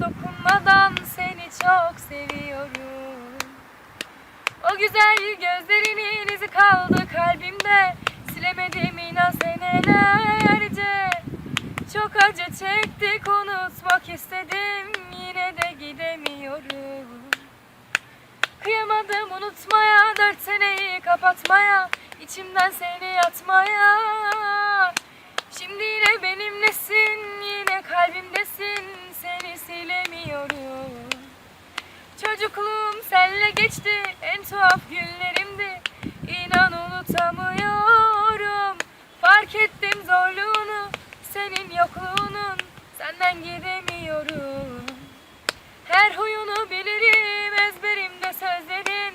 dokunmadan seni çok seviyorum. O güzel gözlerinin izi kaldı kalbimde. Silemedim inan senelerce. Çok acı çektik unutmak istedim. Yine de gidemiyorum. Kıyamadım unutmaya Dört seneyi kapatmaya içimden seni atmaya geçti En tuhaf günlerimdi. İnan unutamıyorum. Fark ettim zorluğunu Senin yokluğunun. Senden gidemiyorum. Her huyunu bilirim Ezberimde sözlerin.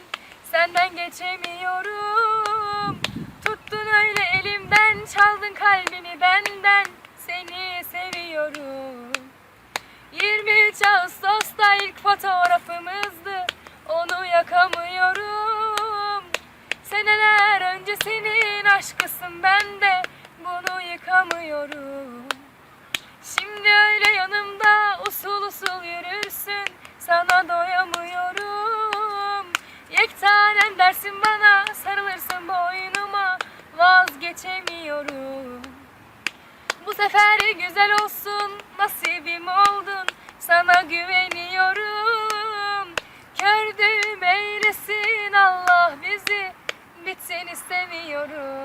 Senden geçemiyorum. Tuttun öyle elimden Çaldın kalbimi benden. Seni seviyorum. 23 Ağustos'ta ilk fotoğrafımızdı Onu yakamıyorum. Seneler öncesinin aşkısın ben de Bunu yıkamıyorum. Şimdi öyle yanımda usul usul yürürsün Sana doyamıyorum. Yektanem dersin bana Sarılırsın boynuma Vazgeçemiyorum. Bu sefer güzel olsun nasibim oldun sana güveniyorum ediyoruz.